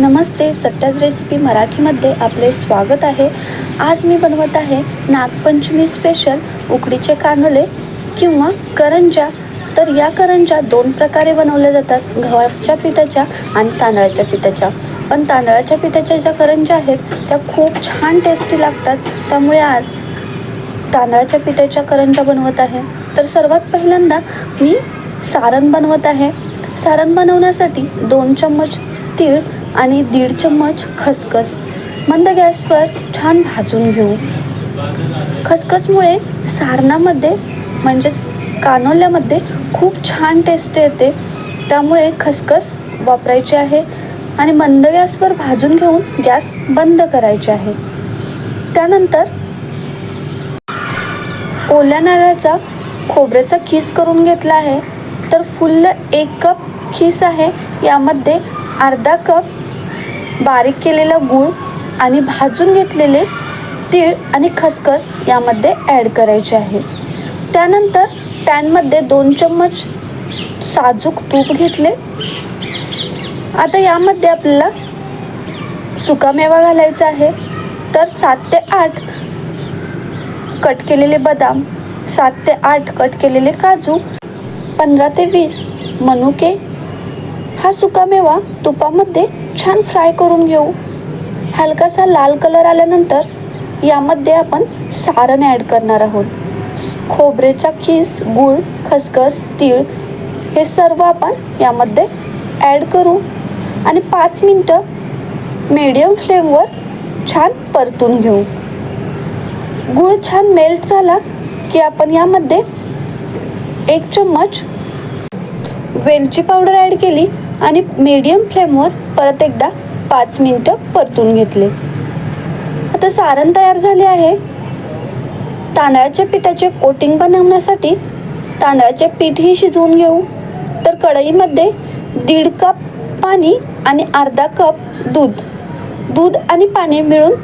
नमस्ते Satya's recipe मराठीमध्ये आपले स्वागत आहे. आज मी बनवत आहे नागपंचमी स्पेशल उकडीचे कानोले किंवा करंजा. तर या करंजा दोन प्रकारे बनवल्या जातात गव्हाच्या पिठाच्या आणि तांदळाच्या पिठाच्या. पण तांदळाच्या पिठाच्या ज्या करंजा आहेत त्या खूप छान टेस्टी लागतात. त्यामुळे आज तांदळाच्या पिठाच्या करंजा बनवत आहे. तर सर्वात पहिल्यांदा मी सारण बनवत आहे. सारण बनवण्यासाठी दोन चम्मच तीळ आणि दीड चम्मच खसखस. मंद गॅसवर छान भाजून घेऊ. खसखसमुळे सारणामध्ये म्हणजेच कानोल्यामध्ये खूप छान टेस्ट येते. त्यामुळे खसखस वापरायची आहे आणि मंद गॅसवर भाजून घेऊन गॅस बंद करायचे आहे. त्यानंतर ओल्या नारळाचा खोबऱ्याचा खीस करून घेतला आहे. तर फुल्ल एक कप खीस आहे. यामध्ये अर्धा कप बारीक केलेला गूळ आणि भाजून घेतलेले तीळ आणि खसखस यामध्ये ॲड करायचे आहे. त्यानंतर पॅनमध्ये दोन चम्मच साजूक तूप घेतले. आता यामध्ये आपल्याला सुकामेवा घालायचा आहे. तर सात ते आठ कट केलेले बदाम सात ते आठ कट केलेले काजू पंधरा ते वीस मनुके हा सुकामेवा तुपामध्ये छान फ्राय करून घेऊ. हलकासा लाल कलर आल्यानंतर यामध्ये आपण सारण ॲड करणार आहोत. खोबरेचा खीस गूळ खसखस तीळ हे सर्व आपण यामध्ये ॲड करू आणि पाच मिनटं मीडियम फ्लेमवर छान परतून घेऊ. गूळ छान मेल्ट झाला की आपण यामध्ये एक चम्मच वेलची पावडर ॲड केली आणि मीडियम फ्लेमवर परत एकदा पाच मिनटं परतून घेतले. आता सारण तयार झाले आहे. तांदळाच्या पिठाचे कोटिंग बनवण्यासाठी तांदळाचे पीठही शिजवून घेऊ. तर कढईमध्ये दीड कप पाणी आणि अर्धा कप दूध. दूध आणि पाणी मिळून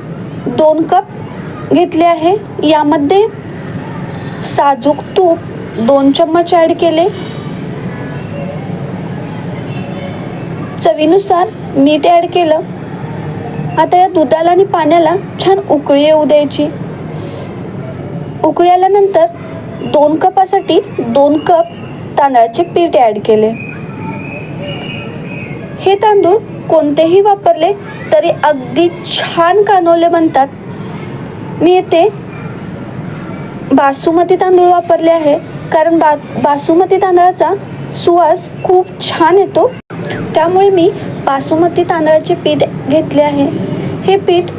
दोन कप घेतले आहे. यामध्ये साजूक तूप दोन चम्मच ॲड केले. चवीनुसार मीठ ॲड केलं. आता या दुधाला आणि पाण्याला छान उकळी येऊ द्यायची. उकळी आल्यानंतर दोन कपासाठी दोन कप तांदळाचे पीठ ॲड केले. हे तांदूळ कोणतेही वापरले तरी अगदी छान कानोले बनतात. मी येथे बासुमती तांदूळ वापरले आहे कारण बा बासुमती तांदळाचा सुवास खूप छान येतो. त्यामुळे मी बासुमती तांदळाचे पीठ घेतले आहे. हे पीठ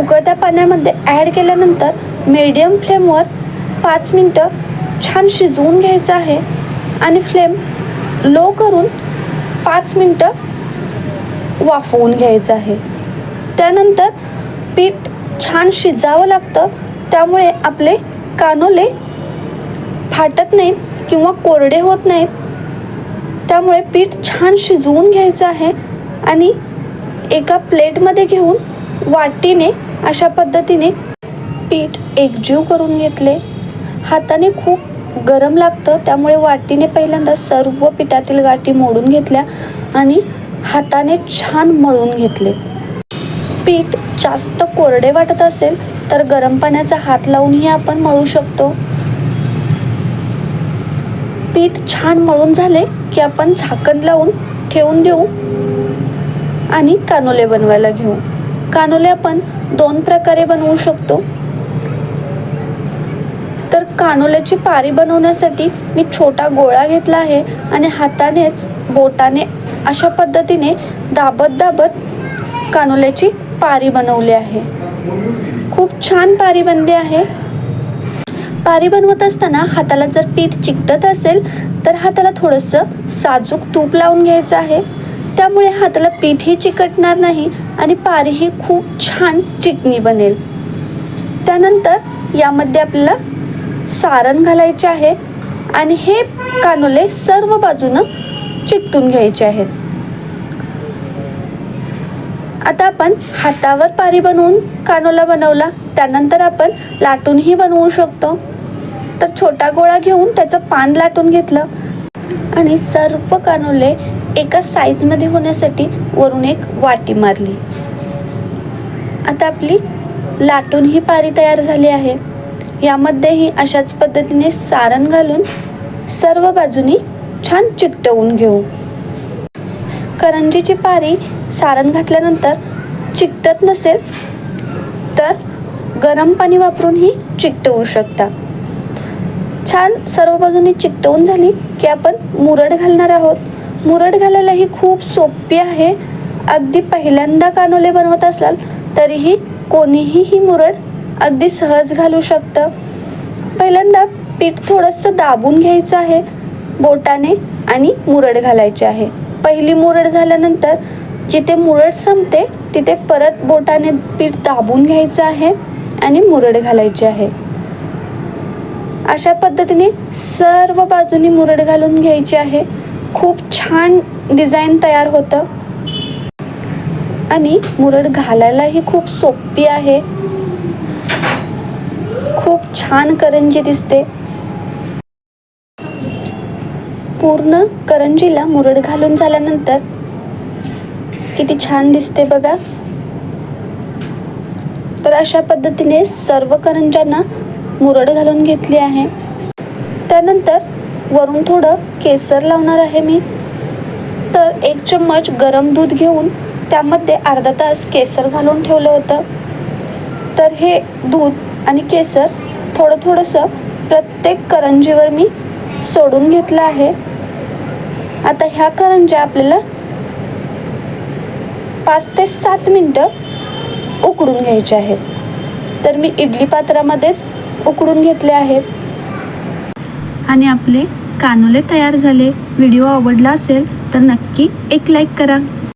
उकळत्या पाण्यामध्ये ॲड केल्यानंतर मीडियम फ्लेमवर पाच मिनटं छान शिजवून घ्यायचं आहे आणि फ्लेम लो करून पाच मिनटं वाफवून घ्यायचं आहे. त्यानंतर पीठ छान शिजावं लागतं त्यामुळे आपले कानोले फाटत नाहीत किंवा कोरडे होत नाहीत. त्यामुळे पीठ छान शिजवून घ्यायचं आहे आणि एका प्लेटमध्ये घेऊन वाटीने अशा पद्धतीने पीठ एकजीव करून घेतले. हाताने खूप गरम लागतं त्यामुळे वाटीने पहिल्यांदा सर्व पिठातील गाठी मोडून घेतल्या आणि हाताने छान मळून घेतले. पीठ जास्त कोरडे वाटत असेल तर गरम पाण्याचा हात लावूनही आपण मळू शकतो. पीठ छान मळून झाले की आपण झाकण लावून ठेवून देऊ आणि कानोले बनवायला घेऊ. कानोले आपण दोन प्रकारे बनवू शकतो. तर कानोल्याची पारी बनवण्यासाठी मी छोटा गोळा घेतला आहे आणि हातानेच बोटाने अशा पद्धतीने दाबत दाबत कानोल्याची पारी बनवली आहे. खूप छान पारी बनली आहे. पारी बनवत असताना हाताला जर पीठ चिकटत असेल तर हाताला थोडंसं साजूक तूप लावून घ्यायचं आहे. त्यामुळे हाताला पीठही चिकटणार नाही आणि पारीही खूप छान चिकणी बनेल. त्यानंतर यामध्ये आपल्याला सारण घालायचे आहे आणि हे कानोले सर्व बाजूनं चिकटून घ्यायचे आहेत. आता आपण हातावर पारी बनवून कानोला बनवला. त्यानंतर आपण लाटूनही बनवू शकतो. तर छोटा गोळा घेऊन त्याचं पान लाटून घेतलं. आणि सर्व कानोले एका साईजमध्ये होण्यासाठी वरून एक वाटी मारली. आता आपली लाटून ही पारी तयार झाली आहे. यामध्येही अशाच पद्धतीने सारण घालून सर्व बाजूनी छान चिकटवून घेऊ. करंजीची पारी सारण घातल्यानंतर चिकटत नसेल तर गरम पाणी वापरून ही चिकटवू शकता. छान सर्व बाजूनी चिकटवून झाली की आपण मुरड घालणार आहोत. मुरड घालायला ही खूप सोपी आहे. अगदी पहिल्यांदा कानोले बनवत असाल तरीही कोणीही ही मुरड अगदी सहज घालू शकतं. पहिल्यांदा पीठ थोडंसं दाबून घ्यायचं आहे बोटाने आणि मुरड घालायची आहे. पहिली मुरड झाल्यानंतर जिथे मुरड संपते तिथे परत बोटाने पीठ दाबून घ्यायचं आहे आणि मुरड घालायची आहे. अशा पद्धतीने सर्व बाजूनी मुरड घालून घ्यायची आहे. खूप छान डिझाईन तयार होतं. आणि मुरड घालायलाही खूप सोपी आहे. खूप छान करंजी दिसते. पूर्ण करंजीला मुरड घालून झाल्यानंतर किती छान दिसते बघा. तर अशा पद्धतीने सर्व करंजांना मुरड घालून घेतली आहे. त्यानंतर वरून थोडं केसर लावणार आहे मी. तर एक चम्मच गरम दूध घेऊन त्यामध्ये अर्धा तास केसर घालून ठेवलं होतं. तर हे दूध आणि केसर थोडं थोडंसं प्रत्येक करंजीवर मी सोडून घेतलं आहे. आता ह्या करंज्या आपल्याला पाच ते सात मिनटं उकडून घ्यायचे आहेत. तर मी इडली पात्रामध्येच उकडून घेतले आहेत. आणि आपले कानोले तयार झाले. व्हिडिओ आवडला असेल तर नक्की एक लाईक करा.